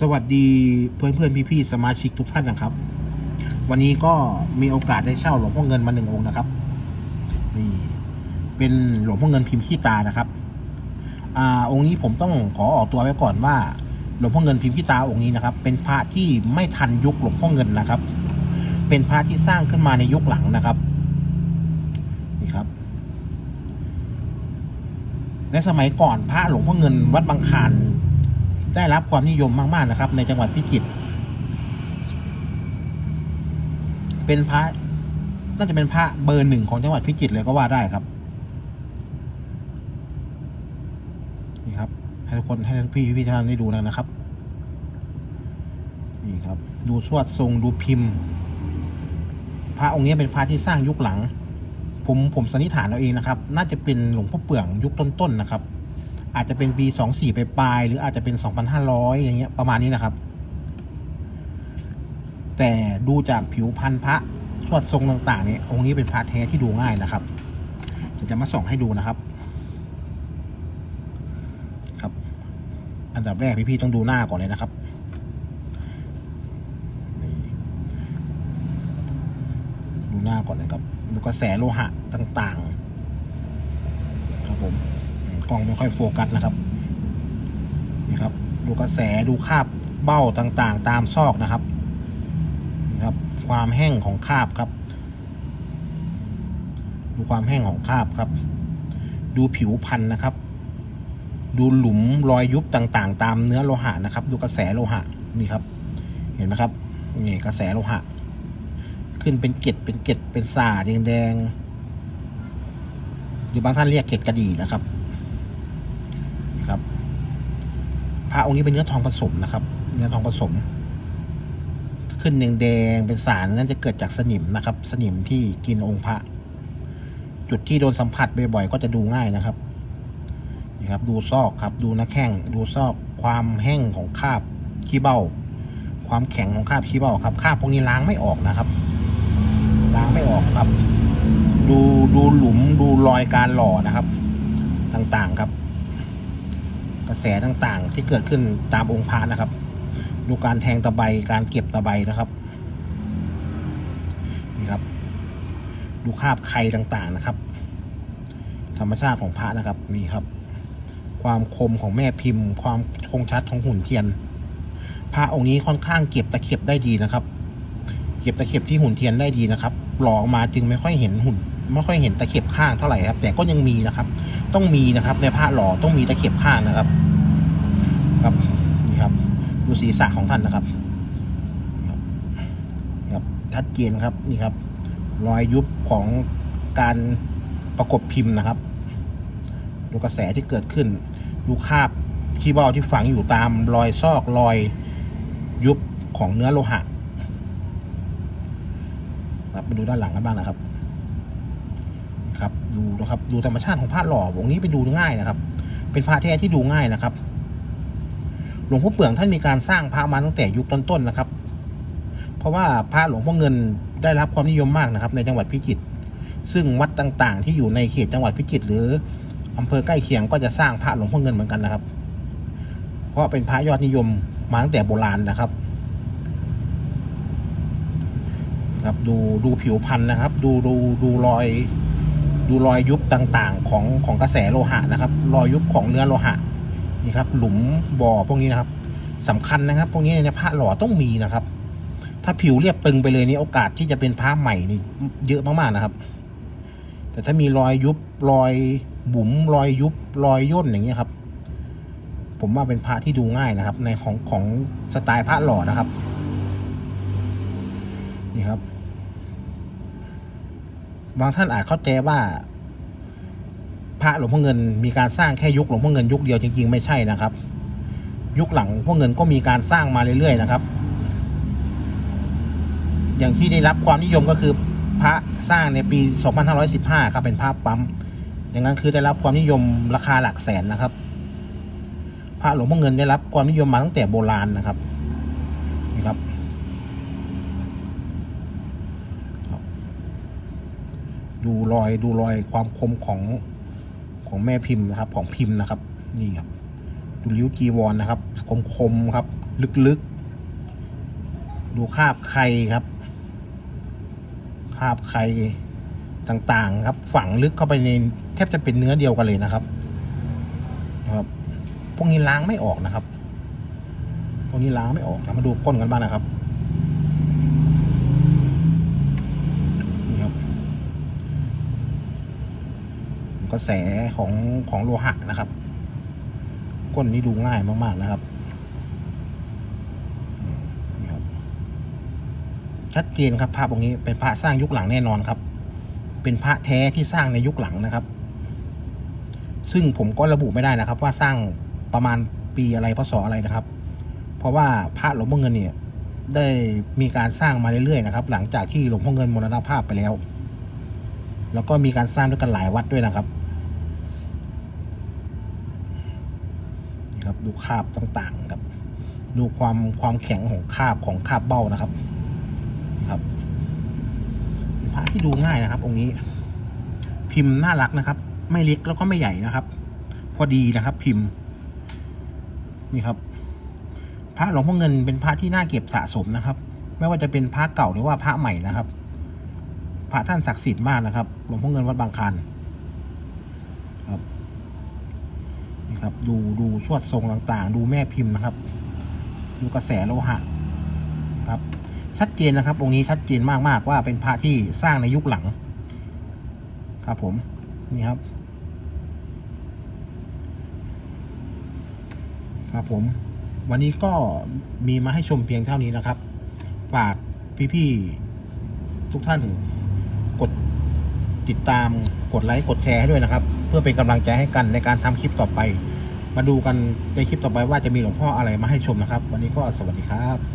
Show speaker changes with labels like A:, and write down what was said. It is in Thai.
A: สวัสดีเพื่อนเพื่อนพี่พี่ๆสมาชิกทุกท่านนะครับ วันนี้ก็มีโอกาสได้เช่าหลวงพ่อเงินมาหนึ่งองค์นะครับนี่เป็นหลวงพ่อเงินพิมพ์ขี้ตานะครับ อ่า องค์นี้ผมต้องขอออกตัวไว้ก่อนว่า หลวงพ่อเงินพิมพ์ขี้ตาองค์นี้นะครับ เป็นพระที่ไม่ทันยุคหลวงพ่อเงินนะครับ เป็นพระที่สร้างขึ้นมาในยุคหลังนะครับนี่ครับในสมัยก่อนพระหลวงพ่อเงินวัดบางคาน ได้รับความนิยมมากๆนะครับ ในจังหวัดพิจิตรเป็นพระน่าจะเป็นพระเบอร์หนึ่งของจังหวัดพิจิตรเลยก็ว่าได้ครับนี่ครับ ให้ทุกคนให้พี่พี่ท่านได้ดูนะครับ นี่ครับ ดูสวดทรงดูพิมพ์ พระองค์นี้เป็นพระที่สร้างยุคหลัง ผมผมสันนิษฐานเอาเองนะครับ น่าจะเป็นหลวงพ่อเปื่องยุคต้นๆนะครับ อาจจะเป็นปีสองสี่ไปปลายหรืออาจจะเป็นสองพันห้าร้อยอย่างเงี้ยประมาณนี้นะครับ แต่ดูจากผิวพันธุ์พระสวดทรงต่างๆเนี่ยองค์นี้เป็นพระแท้ที่ดูง่ายนะครับเดี๋ยวจะมาส่องให้ดูนะครับ ครับ อันดับแรกพี่ๆต้องดูหน้าก่อนเลยนะครับดูหน้าก่อนนะครับดูกระแสโลหะต่าง ๆ ครับผม กล้องไม่ค่อยโฟกัสนะครับนี่ครับ ดูกระแสดูคาบเบ้าต่างๆ ตามซอกนะครับนะครับ ความแห้งของคาบครับ ดูความแห้งของคาบครับ ดูผิวพันธุ์นะครับ ดูหลุมรอยยุบต่างๆ ตามเนื้อโลหะนะครับ ดูกระแสโลหะนี่ครับ เห็นไหมครับนี่กระแสโลหะ ขึ้นเป็นเกล็ดเป็นเกล็ดเป็นสาแดงๆหรือบางท่านเรียกเกล็ดกระดี่นะครับ พระองค์นี้เป็นเนื้อทองผสมนะครับ เนื้อทองผสม ขึ้นแดงๆเป็นสารนั่นจะเกิดจากสนิมนะครับ สนิมที่กินองค์พระ จุดที่โดนสัมผัสบ่อยๆก็จะดูง่ายนะครับนี่ครับ ดูซอกครับ ดูหน้าแข้งดูซอกความแห้งของคราบขี้เบ้า ความแข็งของคราบขี้เบ้าครับคราบพวกนี้ล้างไม่ออกนะครับ ล้างไม่ออกครับ ดูดูหลุมดูรอยการหล่อนะครับ ต่างๆครับ ระแสต่างๆ ที่เกิดขึ้นตามองค์พระนะครับ ดูการแทงตะไบการเก็บตะไบนะครับนี่ครับ ดูคาบไข่ต่างๆนะครับ ธรรมชาติของพระนะครับนี่ครับ ความคมของแม่พิมพ์ ความคงชัดของหุ่นเทียน พระองค์นี้ค่อนข้างเก็บตะเข็บได้ดีนะครับ เก็บตะเข็บที่หุ่นเทียนได้ดีนะครับหล่อออกมาจึงไม่ค่อยเห็นหุ่นไม่ค่อยเห็นตะเข็บข้างเท่าไหร่ครับ แต่ก็ยังมีนะครับ ต้องมีนะครับ ในพระหล่อต้องมีตะเข็บข้างนะครับ ครับนี่ครับดูศีรษะของท่านนะครับครับครับชัดเจนครับนี่ครับ รอยยุบของการประกบพิมพ์นะครับดูกระแสที่เกิดขึ้น ดูคาบขี้เบ้าที่ฝังอยู่ตามรอยซอกรอยยุบของเนื้อโลหะครับมาดูด้านหลังกันบ้างนะครับ ครับ ดูนะครับ ดูธรรมชาติของพระหล่อวงนี้ไปดูง่ายนะครับ เป็นพระแท้ที่ดูง่ายนะครับ หลวงพ่อเปลืองท่านมีการสร้างพระมาตั้งแต่ยุคต้นๆนะครับ เพราะว่าพระหลวงพ่อเงินได้รับความนิยมมากนะครับ ในจังหวัดพิจิตรซึ่งวัดต่างๆ ที่อยู่ในเขตจังหวัดพิจิตรหรืออำเภอใกล้เคียงก็จะสร้างพระหลวงพ่อเงินเหมือนกันนะครับ เพราะเป็นพระยอดนิยมมาตั้งแต่โบราณนะครับ ครับดูดูผิวพันธุ์นะครับ ดูดูดูรอย ดูรอยยุบต่างๆ ของของกระแสโลหะนะครับ รอยยุบของเนื้อโลหะ นี่ครับ หลุมบ่อพวกนี้นะครับสำคัญนะครับ พวกนี้ในพระหล่อต้องมีนะครับ ถ้าผิวเรียบตึงไปเลยนี่โอกาสที่จะเป็นพระใหม่นี่เยอะมากๆนะครับ แต่ถ้ามีรอยยุบรอยบุ๋มรอยยุบรอยย่นอย่างเงี้ยครับ ผมว่าเป็นพระที่ดูง่ายนะครับ ในของของสไตล์พระหล่อนะครับ นี่ครับบางท่านอาจเข้าใจว่า พระหลวงพ่อเงินมีการสร้างแค่ยุคหลวงพ่อเงินยุคเดียวจริงๆไม่ใช่นะครับ ยุคหลังพวกเงินก็มีการสร้างมาเรื่อยๆนะครับ อย่างที่ได้รับความนิยมก็คือพระสร้างในปี 2515 ครับเป็นภาพปั๊ม อย่างนั้นคือได้รับความนิยมราคาหลักแสนนะครับ พระหลวงพ่อเงินได้รับความนิยมมาตั้งแต่โบราณนะครับนี่ครับ ดูรอยดูรอยความคมของ ของแม่พิมพ์นะครับ ของพิมพ์นะครับ นี่ครับดูริ้วจีวรนนะครับ คมๆครับ ลึกๆ ดูคาบไข่ครับ คาบไข่ต่างๆ ครับ ฝังลึกเข้าไปในแทบจะเป็นเนื้อเดียวกันเลยนะครับนะครับพวกนี้ล้างไม่ออกนะครับ พวกนี้ล้างไม่ออกนะมาดูก้นกันบ้างนะครับนี่ครับ ก ระแสของของโลหะนะครับ ก้นนี้ดูง่ายมากๆนะครับนี่ครับชัดเจนครับภาพตรงนี้เป็นพระสร้างยุคหลังแน่นอนครับ เป็นพระแท้ที่สร้างในยุคหลังนะครับ ซึ่งผมก็ระบุไม่ได้นะครับ ว่าสร้างประมาณปีอะไรพศอะไรนะครับ เพราะว่าพระหลวงพ่อเงินเนี่ย ได้มีการสร้างมาเรื่อยๆนะครับ หลังจากที่หลวงพ่อเงินมรณภาพไปแล้ว แล้วก็มีการสร้างด้วยกันหลายวัดด้วยนะครับ ครับ ดูคาบต่างๆครับ ดูความความแข็งของคาบของคาบเบ้านะครับครับพระที่ดูง่ายนะครับ องค์นี้ พิมพ์น่ารักนะครับ ไม่เล็กแล้วก็ไม่ใหญ่นะครับ พอดีนะครับ พิมพ์ นี่ครับพระหลวงพ่อเงินเป็นพระที่น่าเก็บสะสมนะครับ ไม่ว่าจะเป็นพระเก่าหรือว่าพระใหม่นะครับ พระท่านศักดิ์สิทธิ์มากนะครับ หลวงพ่อเงินวัดบางคลานครับ นี่ ครับ ดูดูสวดทรงต่างๆ ดูแม่พิมพ์นะครับ ดูกระแสโลหะครับ ชัดเจนนะครับองค์นี้ชัดเจนมากๆว่าเป็นพระที่สร้างในยุคหลัง ครับผมนี่ครับ ครับผม วันนี้ก็มีมาให้ชมเพียงเท่านี้นะครับ ฝากพี่ๆทุกท่านกดติดตามกดไลค์กดแชร์ให้ด้วยนะครับ เพื่อเป็นกำลังใจให้กันในการทำคลิปต่อไป มาดูกันในคลิปต่อไปว่าจะมีหลวงพ่ออะไรมาให้ชมนะครับ วันนี้ก็สวัสดีครับ